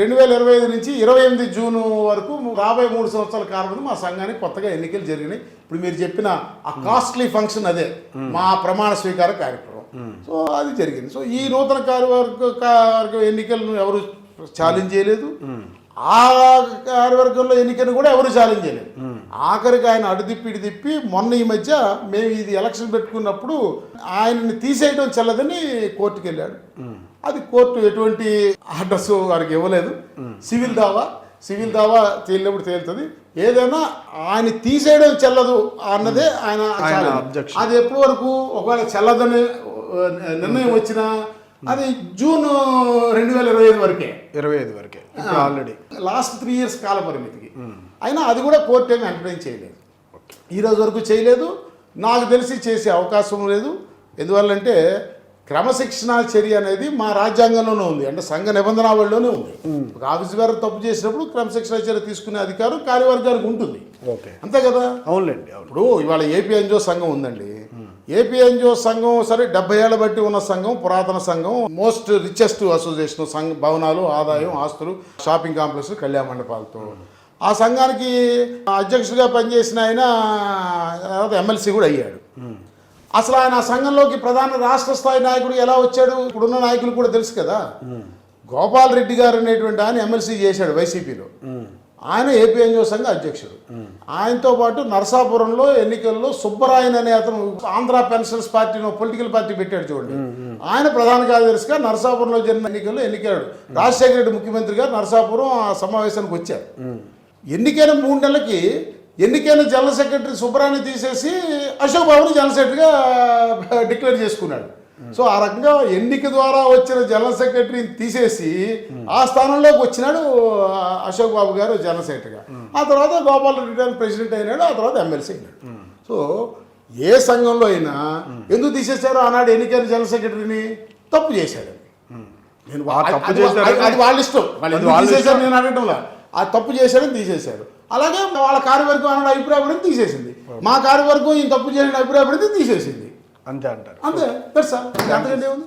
రెండు వేల ఇరవై ఐదు నుంచి ఇరవై ఎనిమిది జూన్ వరకు రాబోయే మూడు సంవత్సరాల కాలంలో మా సంఘానికి కొత్తగా ఎన్నికలు జరిగినాయి. ఇప్పుడు మీరు చెప్పిన ఆ కాస్ట్లీ ఫంక్షన్ అదే మా ప్రమాణ స్వీకార కార్యక్రమం. సో అది జరిగింది. సో ఈ నూతన కార్యవర్గ ఎన్నికలను ఎవరు ఛాలెంజ్ చేయలేదు. ఆ కార్యవర్గంలో ఎన్నికను కూడా ఎవరు ఛాలెంజ్ చేయలేదు. ఆఖరికి ఆయన అటు తిప్పి ఇటు తిప్పి మొన్న ఈ మధ్య మేము ఇది ఎలక్షన్ పెట్టుకున్నప్పుడు ఆయనని తీసేయడం చెల్లదని కోర్టుకు వెళ్ళాడు. అది కోర్టు ఎటువంటి ఆర్డర్స్ వారికి ఇవ్వలేదు. సివిల్ దావా సివిల్ దావా తేలినప్పుడు తేలుతుంది. ఏదైనా ఆయన తీసేయడం చెల్లదు అన్నదే ఆయన. అది ఎప్పటి వరకు ఒకవేళ చెల్లదని నిర్ణయం వచ్చినా అది జూన్ రెండు వేల ఇరవై ఐదు వరకే. ఇరవై ఐదు వరకే. ఆల్రెడీ లాస్ట్ త్రీ ఇయర్స్ కాల పరిమితికి అయినా అది కూడా కోర్టు ఏమి ఎంటర్టైన్ చేయలేదు. ఈ రోజు వరకు చేయలేదు. నాకు తెలిసి చేసే అవకాశం లేదు. ఎందువల్లంటే క్రమశిక్షణ చర్య అనేది మా రాజ్యాంగంలోనే ఉంది. అంటే సంఘ నిబంధనావళిలోనే ఉంది. ఒక ఆఫీస్ గారు తప్పు చేసినప్పుడు క్రమశిక్షణ చర్య తీసుకునే అధికారం కార్యవర్గానికి ఉంటుంది. ఓకే. అంతే కదా? అవునులేండి అవును. ఇప్పుడు ఇవాళ ఏపీ ఎన్జిఓ సంఘం ఉందండి. ఏపీ ఎన్జిఓ సంఘం సరే డెబ్బై ఏళ్ళ బట్టి ఉన్న సంఘం పురాతన సంఘం మోస్ట్ రిచెస్ట్ అసోసియేషన్ సంఘ భవనాలు ఆదాయం ఆస్తులు షాపింగ్ కాంప్లెక్స్ కళ్యాణ మండపాలతో. ఆ సంఘానికి అధ్యక్షుడిగా పనిచేసిన ఆయన ఎమ్మెల్సీ కూడా అయ్యాడు. అసలు ఆయన సంఘంలోకి ప్రధాన రాష్ట్ర స్థాయి నాయకుడు ఎలా వచ్చాడు? ఇప్పుడున్న నాయకులు కూడా తెలుసు కదా. గోపాల్ రెడ్డి గారు అనేటువంటి ఆయన ఎమ్మెల్సీ చేశాడు వైసీపీలో. ఆయన ఏపీ ఎన్జిఓ సంఘ అధ్యక్షుడు. ఆయనతో పాటు నరసాపురంలో ఎన్నికల్లో సుబ్బరాయన్ అనే అతను Andhra pensions party political party పెట్టాడు చూడండి. ఆయన ప్రధాన కార్యదర్శిగా నరసాపురంలో జరిగిన ఎన్నికల్లో ఎన్నికాడు రాజశేఖర రెడ్డి ముఖ్యమంత్రిగా నరసాపురం ఆ సమావేశానికి వచ్చారు. ఎన్నికైన మూడు నెలలకి ఎన్నికైన జనరల్ సెక్రటరీ సుబ్బరాన్ని తీసేసి అశోక్ బాబుని జనరల్ సెక్రటరీగా డిక్లేర్ చేసుకున్నాడు. సో ఆ రకంగా ఎన్నిక ద్వారా వచ్చిన జనరల్ సెక్రటరీని తీసేసి ఆ స్థానంలోకి వచ్చినాడు అశోక్ బాబు గారు జనరల్ సెక్రటరీగా. ఆ తర్వాత గోపాల్ రెడ్డి గారు ప్రెసిడెంట్ అయినాడు ఆ తర్వాత ఎమ్మెల్సీ అయినాడు. సో ఏ సంఘంలో అయినా ఎందుకు తీసేశారు? ఆనాడు ఎన్నికైన జనరల్ సెక్రటరీని తప్పు చేశాడు. నేను అది- వాళ్ళ ఇష్టం. వాళ్ళ తీసేశారు నేను అడగటంలా ఆ తప్పు చేశారని తీసేశారు. అలాగే వాళ్ళ కార్యవర్గం అన్నాడు అభిప్రాయపడింది తీసేసింది. మా కార్యవర్గం ఈ తప్పు చేసిన అభిప్రాయపడింది తీసేసింది. అంతే అంటారు. అంతే. దట్స్ ఆల్ అంతకంటే ఏముంది?